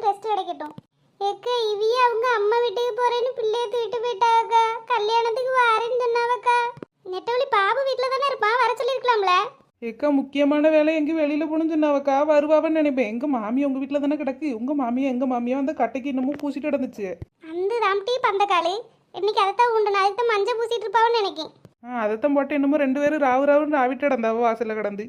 நாளாவது ரெஸ்ட் கிடைக்கட்டும் எக்க இவிய அவங்க அம்மா வீட்டுக்கு போறேன்னு பிள்ளைய தூக்கிட்டு போயிட்டாக்கா. கல்யாணத்துக்கு வரேன்னு சொன்னாவக்கா. நெட்டவழி பாபு வீட்டில் தானே இருப்பான் வர சொல்லியிருக்கலாம்ல. ஏக்கா முக்கியமான வேலை எங்கேயும் வெளியில் போகணும்னு சொன்னாவக்கா. வருவாவன்னு நினைப்பேன். எங்கள் மாமி உங்கள் வீட்டில் தானே கிடக்கு. உங்கள் மாமியா எங்கள் மாமியா அந்த கட்டைக்கு இன்னமும் பூசிட்டு கிடந்துச்சு. அந்த தாம்டி பந்தக்காளி இன்னைக்கு அதைத்தான் உண்டு. நாளைக்கு தான் மஞ்சள் பூசிட்டு இருப்பாவன்னு நினைக்கேன். ஆ அதைத்தான் போட்டு என்னமோ ரெண்டு பேரும் ராவு ராவுன்னு ராவிட்டு கிடந்தாவோ வாசலில் கிடந்து.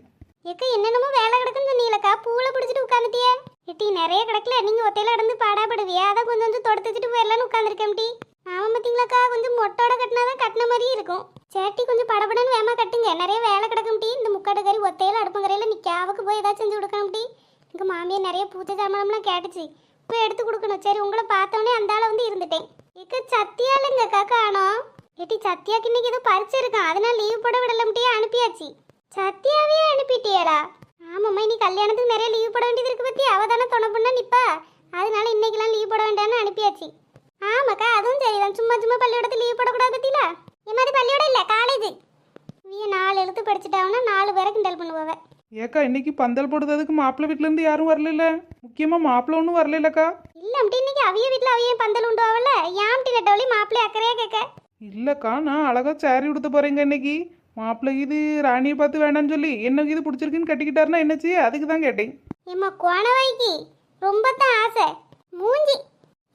எக்க என்னென்னமோ வேலை கிடக்குன்னு சொன்னீங்களக்கா. பூவில் பிடிச்சிட்டு உட்காந்துட்டியே எட்டி நிறைய கிடக்கல. நீங்கள் ஒத்தையில கிடந்து பாடாப்படுவியா? அதை கொஞ்சம் கொஞ்சம் தொடத்து வச்சுட்டு போயிடலான்னு உட்காந்துருக்கேன் டி ஆமாம் பார்த்தீங்களாக்கா? கொஞ்சம் மொட்டோட கட்டினாதான் கட்டின மாதிரியே இருக்கும். சேட்டி கொஞ்சம் படபடன்னு வேமா கட்டுங்க. நிறைய வேலை கிடக்கும் டீ இந்த முக்காடு கறி ஒத்தையில அடுப்பங்கரையில நிற்காவுக்கு போய் ஏதாச்சும் செஞ்சு கொடுக்கணும் டி மாமியார் நிறைய பூஜை சாமானம்லாம் கேட்டுச்சு. போய் எடுத்து கொடுக்கணும். சரி உங்களை பார்த்தோன்னே அந்த ஆளை வந்து இருந்துட்டேன். எக்க சத்தியாலுங்கக்கா காணோம். எட்டி சத்யாக்கு இன்னைக்கு ஏதோ பறிச்சிருக்கான் அதனால லீவ் போட விடலம்ட்டியே அனுப்பியாச்சு. சத்யாவே அனுப்பிட்டியடா. ஆமாம்மா இன்னைக்கு கல்யாணத்துக்கு நிறைய லீவ் போட வேண்டியது இருக்கு பத்தி. அவ தானே துணை பண்ணா நிப்பா. அதனால இன்னைக்கெல்லாம் லீவ் போட வேண்டாம்னு அனுப்பியாச்சு. ஆமாக்கா அதுவும் சரிதான். சும்மா சும்மா பள்ளிக்கூடத்தில் லீவ் போடக்கூடாது பத்தியில இந்த மாதிரி பள்ளியோட இல்லை காலேஜ் நீ நாலு எழுத்து படிச்சுட்டாங்கன்னா நாலு பேரை கிண்டல் பண்ணுவாவ ஏக்கா இன்னைக்கு பந்தல் போடுறதுக்கு மாப்பிள்ளை வீட்டிலேருந்து யாரும் வரல முக்கியமாக மாப்பிள்ளை ஒன்றும் வரலக்கா இல்ல அப்படி இன்னைக்கு அவிய வீட்டில் அவிய பந்தல் உண்டுவாவல. ஏம்டி நெட்டவழி மாப்பிள்ளை அக்கறையா கேட்க? இல்லைக்கா நான் அழகா சாரி உடுத்த போகிறேங்க இன்னைக்கு. மாப்பிள்ளை இது ராணியை பார்த்து வேண்டாம்னு சொல்லி எனக்கு இது பிடிச்சிருக்குன்னு கட்டிக்கிட்டாருன்னா என்ன செய்ய? அதுக்கு தான் கேட்டேன். ஏம்மா கோணவாய்க்கு ரொம்ப தான் ஆசை. மூஞ்சி.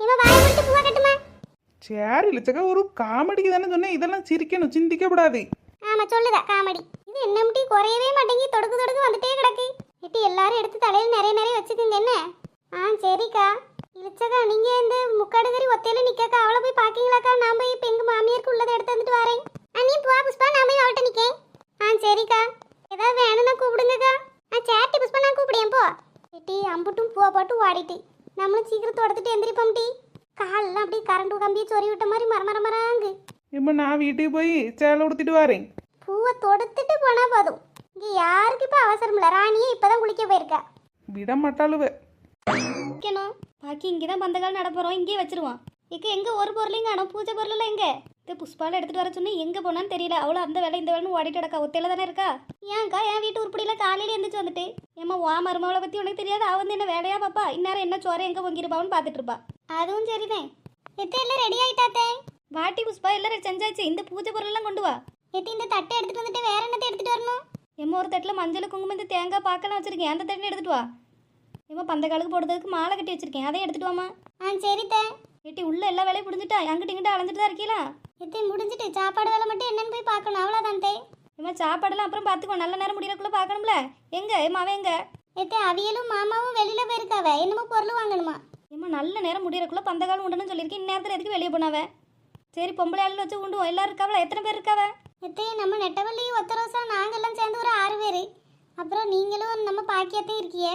இவன் வாய் விட்டு பூவா கட்டுமா? சேரி இல்லச்சக்கா ஒரு காமெடிக்கு தானே சொன்னேன். இதெல்லாம் சிரிக்கணும் சிந்திக்கப்படாது ஆமா சொல்லுதா காமெடி. இது என்ன முட்டி குறையவே மாட்டேங்கி தொடுக்கு தொடுக்கு வந்துட்டே கிடக்கு. இட்டி எல்லாரும் எடுத்து தலையில நிறைய நிறைய வச்சுக்கோங்க என்ன? ஆ சரிக்கா. இழிச்சக்கா நீங்க இந்த முக்காடு கறி ஒத்தையில நிக்கக்கா. அவளை போய் பாக்கீங்களாக்கா நான் போய் இப்ப எங்க மாமியாருக்கு உள்ளதை எடுத்து வந்துட்டு வரேன் ஆ நீ போ புஷ்பா நான் போய் அவள்கிட்ட நிக்கேன் ஆ சரிக்கா ஏதாவது வேணும்னா கூப்பிடுங்கக்கா ஆ சேட்டி புஷ்பா நான் கூப்பிடுறேன் போ இட்டி அம்புட்டும் பூவை போட்டு ஓடிட்டு நம்மளும் சீக்கிரம் தொடத்துட்டு எந்திரிப்போம் டி. காலெல்லாம் அப்படியே கரண்ட் கம்பியை சொறி விட்ட மாதிரி மர மர மராங்கு. இப்போ நான் வீட்டுக்கு போய் சேலை உடுத்திட்டு வரேன். பூவை தொடுத்துட்டு போனா போதும். இங்க யாருக்கு இப்ப அவசரம் இல்ல? ராணியே இப்பதான் குளிக்க போயிருக்கா. விட மாட்டாளுவ. பாக்கி இங்கே தான் பந்தகால் நட போகிறோம் இங்கேயே வச்சிருவோம். இக்க எங்கே ஒரு பொருளையும் காணும். பூஜை பொருளெல்லாம் எங்கே? இது புஷ்பால எடுத்துகிட்டு வர சொன்னி எங்கே போனான்னு தெரியல. அவளும் அந்த வேலை இந்த வேலைன்னு ஓடிட்டு கிடக்கா. ஒத்தையில தானே இருக்கா? ஏன்க்கா என் வீட்டு உருப்படியில் காலையில் எழுந்திரிச்சு வந்துட்டு. ஏம்மா வா மருமவளை பற்றி உனக்கு தெரியாது. அவ வந்து என்ன வேலையா பாப்பா? இந்நேரம் என்ன சோறு எங்கே பொங்கிருப்பான்னு பார்த்துட்டு இருப்பா. அதுவும் சரிதான். எத்த எல்லாம் ரெடி ஆயிட்டாத்தே? வாட்டி புஷ்பா எல்லாரும் செஞ்சாச்சு. இந்த பூஜை பொருளெல்லாம் கொண்டு வா. எத்தி இந்த தட்டை எடுத்துட்டு வந்துட்டு வேற என்னத்தை எடுத்துட்டு வரணும்? எம்மா ஒரு தட்டில் மஞ்சள் குங்குமம் இந்த தேங்காய் பாக்கெல்லாம் வச்சிருக்கேன். அந்த தட்டில் எடுத்துட்டு வா. ஏம்மா பந்தக்காலுக்கு போடுறதுக்கு மாலை கட்டி வச்சிருக்கேன். அதையும் எடுத்துட்டு வாமா ஆ சரித்தே. ஏட்டி உள்ள எல்லா வேலையும் முடிஞ்சுட்டா? அங்கிட்ட இங்கிட்ட அலைஞ்சிட்டு தான் இருக்கீங்களா எத்தி முடிஞ்சிட்டு. சாப்பாடு வேலை மட்டும் என்னன்னு போய் பார்க்கணும். அவ்வளோதான் தே ஏம்மா சாப்பாடெல்லாம் அப்புறம் பார்த்துக்கோ. நல்ல நேரம் முடியறக்குள்ள பார்க்கணும்ல? எங்க? அவன் எங்க? எத்தி அவியலும் மாமாவும் வெளியில போயிருக்காவ என்னமோ பொருள் வாங்கணுமா? ஏம்மா நல்ல நேரம் முடியறக்குள்ள பந்தகாலம் உண்டுன்னு சொல்லியிருக்கேன். இந்நேரத்தில் எதுக்கு வெளியே போனாவ? சரி பொம்பளை ஆளுல வச்சு உண்டுவோம். எல்லாரும் இருக்காவல எத்தனை பேர் இருக்காவ? எத்தி நம்ம நெட்டவள்ளி ஒத்த ரோசா நாங்கெல்லாம் சேர்ந்து ஒரு ஆறு பேர். அப்புறம் நீங்களும் நம்ம பாக்கியத்தே இருக்கிய.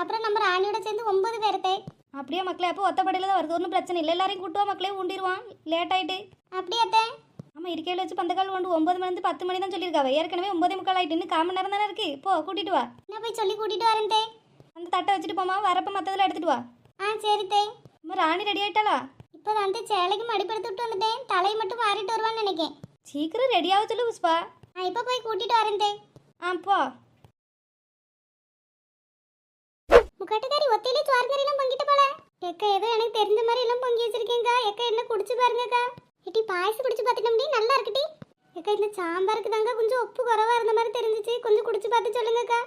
அப்புறம் நம்ம ராணியோட சேர்ந்து ஒன்பது பேர்த்தே அப்படியே மக்களே அப்போ ஒத்தப்படையில் தான் வருது. ஒன்றும் பிரச்சனை இல்லை. எல்லாரையும் கூட்டுவா மக்களே உண்டிடுவான் லேட் ஆயிட்டு. அப்படியாத்தே ஆமாம் இருக்கையில் வச்சு பந்தக்கால் உண்டு. ஒன்பது மணிலேருந்து பத்து மணி தான் சொல்லியிருக்காவ. ஏற்கனவே ஒன்பதே முக்கால் ஆயிட்டு. இன்னும் காமன் நேரம் தானே இருக்கு. போ கூட்டிட்டு வா. நான் போய் சொல்லி கூட்டிட்டு வரேன் தே அந்த தட்டை வச்சுட்டு போமா வரப்ப மற்றதில் எடுத்துட்டு வா. ஆ சரி தே அம்மா ராணி ரெடி ஆயிட்டாளா? இப்போ வந்து சேலைக்கு மடிப்படுத்தி விட்டு வந்துட்டேன் தலையை மட்டும் மாறிட்டு வருவான்னு நினைக்கேன். சீக்கிரம் ரெடியாக சொல்லு புஷ்பா. நான் இப்போ போய் கூட்டிட்டு வரேன் தே ஆ போ. முக்கட்டுக்காரி ஒத்தையிலே சுவார்கறிலாம் பொங்கிட்டு போல. எக்கா ஏதோ எனக்கு தெரிஞ்ச மாதிரி எல்லாம் பொங்கி வச்சிருக்கேங்கா எக்கா என்ன குடிச்சு பாருங்கக்கா. இட்டி பாயசம் குடிச்சு பார்த்துட்டோம்டி நல்லா இருக்குடி. எக்கா இந்த சாம்பாருக்கு தாங்க கொஞ்சம் உப்பு குறவா இருந்த மாதிரி தெரிஞ்சிச்சு. கொஞ்சம் குடிச்சு பார்த்து சொல்லுங்கக்கா.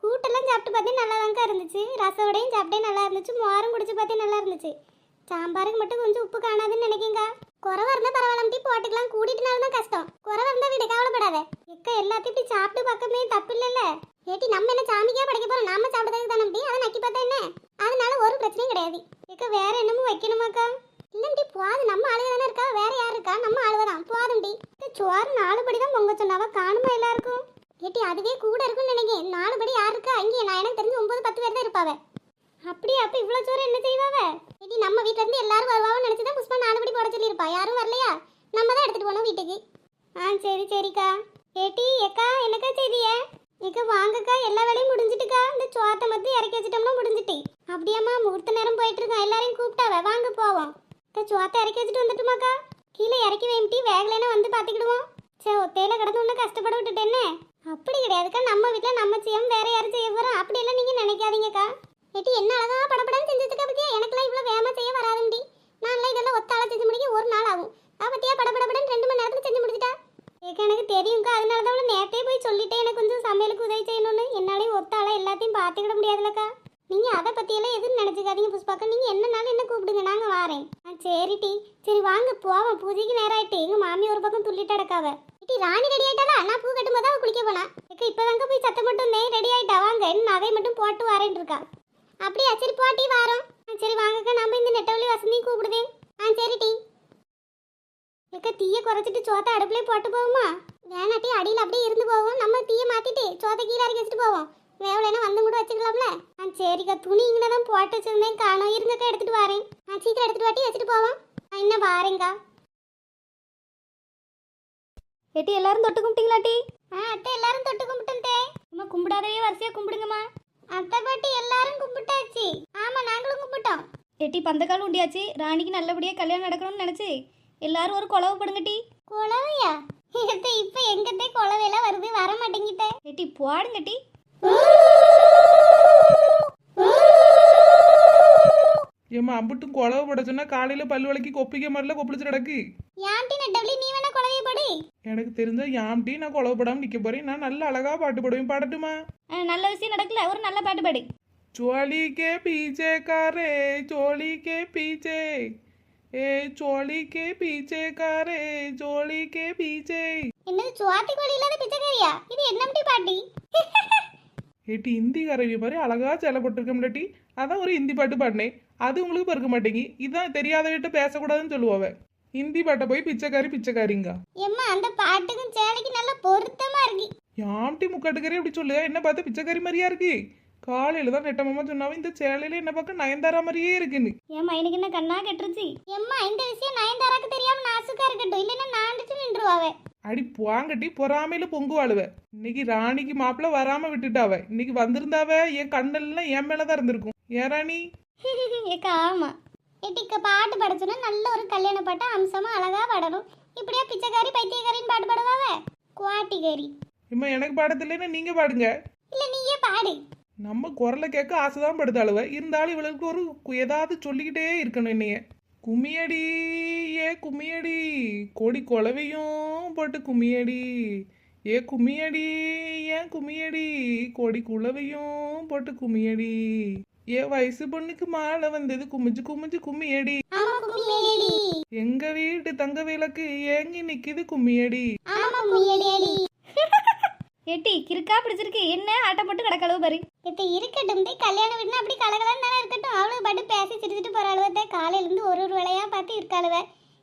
கூட்டெல்லாம் சாப்பிட்டு பார்த்தே நல்லா தாங்க இருந்துச்சு ரசவடையும் சாப்பிட்டே நல்லா இருந்துச்சு. மோரும் குடிச்சு பார்த்தே நல்லா இருந்துச்சு. சாம்பாருக்கு மட்டும் கொஞ்சம் உப்பு காணாதுன்னு நினைக்கிங்க குறவா இருந்தா பரவாயில்ல டீ போட்டுக்கலாம். கூட்டிட்டுனாலும் தான் கஷ்டம். குறவா இருந்தா வீடு கவலைப்படாத. எக்கா எல்லாத்தையும் இப்படி சாப்பிட்டு பக்கமே தப்பு இல்லைல்ல ஏட்டி நம்ம என்ன சாமிக்கே படைக்க போறோம்? நாம சாப்பிடுறதுக்கு தானே அப்படி? அதை நக்கி பார்த்தா என்ன? அதனால ஒரு பிரச்சனையும் கிடையாது. ஏக்கா வேற என்னமோ வைக்கணுமாக்கா? இல்லம்டி போது நம்ம ஆளுக தானே இருக்கா? வேற யார் இருக்கா? நம்ம ஆளுக தான். போதும்டி சோறு நாலு படி தான் பொங்க சொன்னாவா? காணுமா எல்லாருக்கும்? ஏட்டி அதுவே கூட இருக்கும்னு நினைக்கிறேன். நாலு படி யார் இருக்கா? அங்கே நான் எனக்கு தெரிஞ்சு ஒன்பது பத்து பேர் தான் இருப்பாவே. அப்படியே? அப்ப இவ்வளவு சோறு என்ன செய்வாவ? ஏட்டி நம்ம வீட்ல இருந்து எல்லாரும் வருவாவன்னு நினைச்சு தான் புஷ்பா நாலு படி போட சொல்லியிருப்பா. யாரும் வரலையா? நம்ம தான் எடுத்துட்டு போனோம் வீட்டுக்கு. ஆ சரி சரிக்கா. ஏட்டி எக்கா என்னக்கா செய்தியே இக்க வாங்கக்கா எல்லா வேலையும் முடிஞ்சிட்டுக்கா. இந்த சோத்தை மட்டும் இறக்கி வச்சிட்டோம்னா முடிஞ்சிட்டு. அப்படியாம்மா முகூர்த்த நேரம் போயிட்டு இருக்கோம் எல்லாரையும் கூப்பிட்டாவ. வாங்க போவோம். அக்கா சோத்தை இறக்கி வச்சுட்டு வந்துட்டுமாக்கா. கீழே இறக்கி வைமிட்டி வேகலைன்னா வந்து பார்த்துக்கிடுவோம். சே ஒத்தையில கிடந்து ஒன்றும் கஷ்டப்பட விட்டுட்டேன்னு அப்படி கிடையாதுக்கா. நம்ம வீட்டில் நம்ம செய்யாமல் வேற யாரும் செய்ய போறோம் அப்படி எல்லாம் நீங்க நினைக்காதீங்கக்கா. ஏட்டி என்ன அழகா படம் செஞ்சு வச்சுக்க பத்தியா எனக்குலாம் இவ்வளவு வேகமா செய்ய வராதுண்டி நான்லாம் இதெல்லாம் ஒத்தாள செஞ்சு முடிக்க ஒரு நாள் ஆகும் அவ பத்தியா படபடபடன்னு ரெண்டு மணி நேரத்துல செஞ்சு முடிச்சிட்டா ஏக்கா எனக்கு தெரியும்க்கா அதனால தான் அவளை நேத்தே போய் சொல்லிட்டேன் எனக்கு கொஞ்சம் சமையலுக்கு உதவி செய்யணும்னு என்னாலையும் ஒத்தாள எல்லாத்தையும் பார்த்துக்கிட முடியாதுலக்கா நீங்க அதை பத்தியெல்லாம் எதுவும் நினைச்சுக்காதீங்க புஷ்பாக்கா நீங்க என்ன கூப்பிடுங்க? நாங்க வாரேன். ஆ சரி டி. சரி வாங்க போவோம் பூஜைக்கு நேரம் ஆயிட்டு. எங்க மாமி ஒரு பக்கம் துள்ளிட்டு அடக்காவ டி ராணி ரெடி ஆயிட்டாலா நான் பூ கட்டும்போது அவள் குளிக்க போனா. இப்போ இப்போதாங்க போய் சத்தம் மட்டும் நெய் ரெடி ஆயிட்டா? வாங்க. இன்னும் அதை மட்டும் போட்டு வரேன் இருக்கா. அப்படியா? சரி போட்டி வாரோம். ஆ சரி வாங்கக்கா. நம்ம இந்த நெட்டவழி வசந்தியும் கூப்பிடுதேன். ஆ சரி டி. ஏக்கா தீயை குறைச்சிட்டு சோத்தை அடுப்புலேயே போட்டு போவோமா? வேணாட்டி அடியில் அப்படியே இருந்து போவோம். நம்ம தீய மாற்றிட்டு சோத்தை கீழே இறக்கி வச்சுட்டு போவோம். வேவலைனா வந்து கூட வச்சுக்கலாம்ல ஆ சரிக்கா. துணி இங்கே தான் போட்டு வச்சிருந்தேன். காணோம் இருங்கக்கா எடுத்துட்டு வரேன். ஆ சீக்கிரம் எடுத்துட்டு வாட்டி வச்சுட்டு போவோம். ஆ இன்னும் வாரேங்க்கா ஏட்டி எல்லாரும் தொட்டு கும்பிட்டீங்களாட்டி ஆ அத்தை எல்லாரும் தொட்டு கும்பிட்டுட்டே அம்மா கும்பிடாதவே வரிசையா கும்பிடுங்கம்மா. அத்தை பாட்டி எல்லாரும் கும்பிட்டாச்சு. ஆமா நாங்களும் கும்பிட்டோம். ஏட்டி பந்தக்கால் உண்டியாச்சு. ராணிக்கு நல்லபடியாக கல்யாணம் நடக்கணும்னு நினச்சி எல்லாரும் ஒரு குழவு படுங்கட்டி குழவையா? அத்தை இப்போ எங்கத்தே குழவையெல்லாம் வருது? வர மாட்டேங்கிட்ட ஏட்டி போடுங்கட்டி ஏமா அம்புட்டும் குழவை போட சொன்னா காலையில பல்லு விளக்கி கொப்பிக்க மாதிரில கொப்பளிச்சு நடக்கு யாம்டி நட்டவளி நீ வேணா குழவைய போடு. எனக்கு தெரிஞ்ச யாம்டி நான் குழவை போடாம நிக்க போறேன். நான் நல்ல அழகா பாட்டு பாடுவேன் பாடட்டுமா? நல்ல விஷயம் நடக்கல. ஒரு நல்ல பாட்டு பாடு. சோழி கே பீச்சே காரே சோழி கே பீச்சே. ஏ சோழி கே பீச்சே காரே சோழி கே பீச்சே. என்னது சுவாத்தி கோழி இல்லாத பிச்சைக்காரியா? இது என்னம்டி பாட்டி? ஏட்டி ஹிந்தி கரவி மாதிரி அழகா செயலப்பட்டிருக்கோம்லட்டி அதான் ஒரு ஹிந்தி பாட்டு பாடினேன் அது உங்களுக்கு பிறக்க மாட்டேங்கி. இதான் தெரியாதவிட்ட பேசக்கூடாதுன்னு சொல்லுவாவ. ஹிந்தி பாட்டை போய் பிச்சைக்காரி பிச்சைக்காரிங்க. எம்மா அந்த பாட்டுக்கும் சேலைக்கு நல்ல பொருத்தமா இருக்கு. யாம்டி முக்காட்டுக்கறி அப்படி சொல்லுதா? என்ன பார்த்து பிச்சைக்காரி மாதிரியா இருக்கு? காலையில தான் நெட்டமாமா சொன்னாவ இந்த சேலையில என்ன பார்க்க நயன்தாரா மாதிரியே இருக்குன்னு. என் மைனுக்கு என்ன கண்ணா கெட்டுருச்சு? எம்மா இந்த விஷயம் நயன்தாராக்கு தெரியாம நாசுக்கா இருக்கட்டும். இல்லைன்னா நாண்டுட்டு நின்றுவாவே. அடி போங்கட்டி பொறாமையில பொங்கு வாழுவ இன்னைக்கு ராணிக்கு மாப்பிள்ள வராம விட்டுட்டாவ. இன்னைக்கு வந்திருந்தாவ என் கண்ணெல்லாம் என் மேலதான் இருந்திருக்கும். ஏன் ராணி? ஏக்கா ஆமா. எட்டிக்க பாட்டு பாட சொன்னா நல்ல ஒரு கல்யாண பாட்டு அம்சமா அழகா பாடணும். இப்படியா பிச்சைக்காரி பைத்தியக்காரின்னு பாட்டு பாடுவாவே? குவாட்டிக்காரி. இம்மா எனக்கு பாடத்தில்லைன்னா நீங்க பாடுங்க. இல்ல நீயே பாடு. நம்ம குரலை கேட்க ஆசைதான் படுது அழுவ இருந்தாலும் இவளுக்கு ஒரு ஏதாவது சொல்லிக்கிட்டே இருக்கணும் என்னைய. கும்மியடி ஏ கும்மியடி. கோடி குலவையும் போட்டு கும்மியடி. ஏ கும்மியடி ஏன் கும்மியடி கோடி குலவையும் போட்டு கும்மியடி. ஏ வயசு பொண்ணுக்கு மாலை வந்தது குமிஞ்சு குமிஞ்சு கும்மியடி. எங்க வீட்டு தங்க விளக்கு ஏங்கி நிக்குது கும்மியடி. ஏட்டி கிறுக்கா பிடிச்சிருக்கு. என்ன ஆட்டம் போட்டு கிடக்களவு பாரு. இப்ப இருக்கட்டும் தே கல்யாணம் வீடுனா அப்படி கலகலன்னு தானே இருக்கட்டும். அவளுக்கு பாட்டு பேசி சிரிச்சிட்டு போற அழுவத்தை காலையில இருந்து ஒரு ஒரு வேலையா பார்த்து இருக்காளுவ.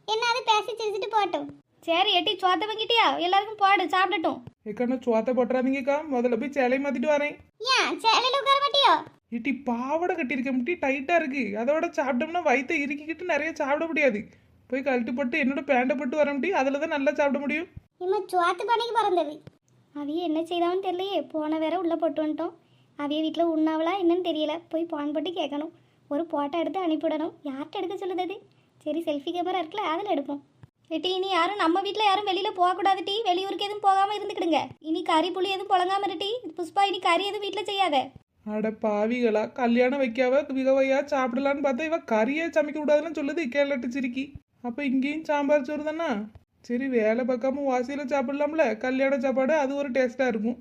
என்ன அது பேசி சிரிச்சிட்டு போட்டும் சரி ஏட்டி சோத்த வாங்கிட்டியா? எல்லாருக்கும் போடு சாப்பிடட்டும். ஏக்கா சோத்தை போட்டுறாதீங்கக்கா. முதல்ல போய் சேலையை மாத்திட்டு வரேன். ஏன்? சேலையில உட்கார மாட்டியோ? இட்டி பாவாடை கட்டியிருக்க முட்டி டைட்டா இருக்கு. அதோட சாப்பிட்டோம்னா வயித்தை இறுக்கிக்கிட்டு நிறைய சாப்பிட முடியாது. போய் கழட்டி போட்டு என்னோட பேண்டை போட்டு வர முட்டி அதில் தான் நல்லா சாப்பிட முடியும். இம்மா சுவாத்து பணிக்கு பிறந்தது. அவிய என்ன செய்தாவன்னு தெரியலையே. போன வேற உள்ளே போட்டு வந்துட்டோம். அவிய வீட்டில் உண்ணாவளா என்னன்னு தெரியல. போய் பான் போட்டு கேட்கணும். ஒரு போட்டோ எடுத்து அனுப்பிவிடணும். யார்கிட்ட எடுக்க சொல்லுது சரி செல்ஃபி கேமரா இருக்குல்ல அதில் எடுப்போம். ஏட்டி இனி யாரும் நம்ம வீட்டில் யாரும் வெளியில் போகக்கூடாது டீ. வெளியூருக்கு எதுவும் போகாமல் இருந்துக்கிடுங்க. இனி கறி புளி எதுவும் புழங்காம இருட்டி புஷ்பா இனி கறி எதுவும் வீட்டில் செய்யாத. அட பாவிகளா கல்யாணம் வைக்காவ விகவையா சாப்பிடலான்னு பார்த்தா இவ கறியே சமைக்க கூடாதுன்னு சொல்லுது கேரளட்டு சிரிக்கி. அப்போ இங்கேயும் சாம்பார் சோறு தானா? சரி வேலை பார்க்காம வாசியில் சாப்பிடலாம்ல. கல்யாண சாப்பாடு அது ஒரு டேஸ்ட்டாக இருக்கும்.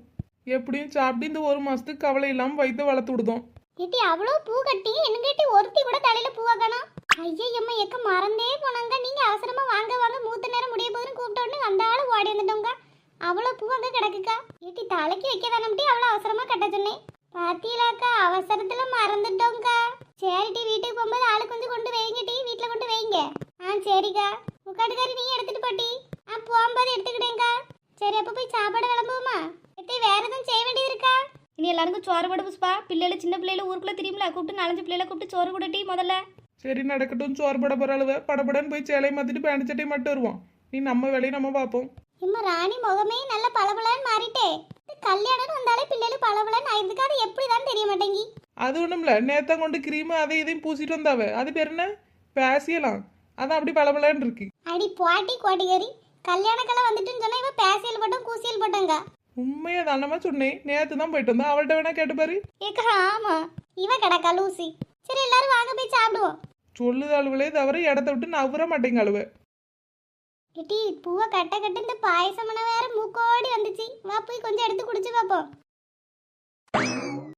எப்படியும் சாப்பிட்டு இந்த ஒரு மாதத்துக்கு கவலை இல்லாமல் வயிற்ற வளர்த்து விடுதோம். ஏட்டி அவ்வளோ பூ கட்டி என்ன கேட்டி ஒருத்தி கூட தலையில பூ வைக்கணும். ஐயம்மா எக்க மறந்தே போனாங்க? நீங்க அவசரமா வாங்க வாங்க மூத்த நேரம் முடிய போதுன்னு கூப்பிட்ட உடனே அந்த ஆளு ஓடி வந்துட்டோங்க அவ்வளோ பூ அங்க கிடக்குக்கா. ஏட்டி தலைக்கு வைக்க தானே அவ்வளோ அவசரமா கட்ட சொன்னேன். பாத்தீங்களாக்கா அவசரத்துல மறந்துட்டோங்க்கா சரிட்டி வீட்டுக்கு போகும்போது ஆளு கொஞ்சம் கொண்டு வைங்க டீ வீட்டில் கொண்டு வைங்க. ஆ சரிக்கா. உட்காட்டுக்காரி நீ எடுத்துட்டு போட்டி ஆ போகும்போது எடுத்துக்கிட்டேங்க்கா சரி அப்போ போய் சாப்பாடு கிளம்புவோமா எத்தி வேற எதுவும் செய்ய வேண்டியது இருக்கா? இனி எல்லாருக்கும் சோறு போடு புஷ்பா. பிள்ளைகள் சின்ன பிள்ளைல ஊருக்குள்ளே திரும்பல கூப்பிட்டு நாலஞ்சு பிள்ளைல கூப்பிட்டு சோறு கூட டீ முதல்ல. சரி நடக்கட்டும் சோறு பட போகிற அளவு. படபடன்னு போய் சேலையை மாற்றிட்டு பேண்ட் சட்டையை மட்டும் வருவோம். நீ நம்ம வேலையை நம்ம பார்ப்போம். இம்மா ராணி முகமே நல்ல பளபளன்னு மாறிட்டே. கல்யாணம் வந்தாலே பிள்ளைகள் பளபளன்னு ஆயிருதுக்கு அது எப்படிதான் தெரிய மாட்டேங்கி? அது ஒன்றும் இல்லை நேத்தான் கொண்டு க்ரீமு அதை இதையும் பூசிட்டு வந்தாவ. அது பேர் என்ன? பேசியலாம். அதான் அப்படி பளபளன்னு இருக்கு. அடி பாட்டி கோட்டிகரி கல்யாணக்கெல்லாம் வந்துட்டுன்னு சொன்னா இவ பேசியல் போட்டோம் கூசியல் போட்டோங்க. உண்மையா தானமா சொன்னேன். நேத்து தான் போயிட்டு வந்தா அவள்கிட்ட வேணா கேட்டு பாரு. ஏக்கா ஆமா. இவ கிடக்கா லூசி. சரி எல்லாரும் வாங்க போய் சாப்பிடுவோம். சொல்லுது அழுவலே தவிர இடத்த விட்டு நவர மாட்டேங்க அழுவ. இட்டி பூவை கட்ட கட்ட இந்த பாயசமன வேற மூக்கோடி வந்துச்சு. வா போய் கொஞ்சம் எடுத்து குடிச்சு பார்ப்போம்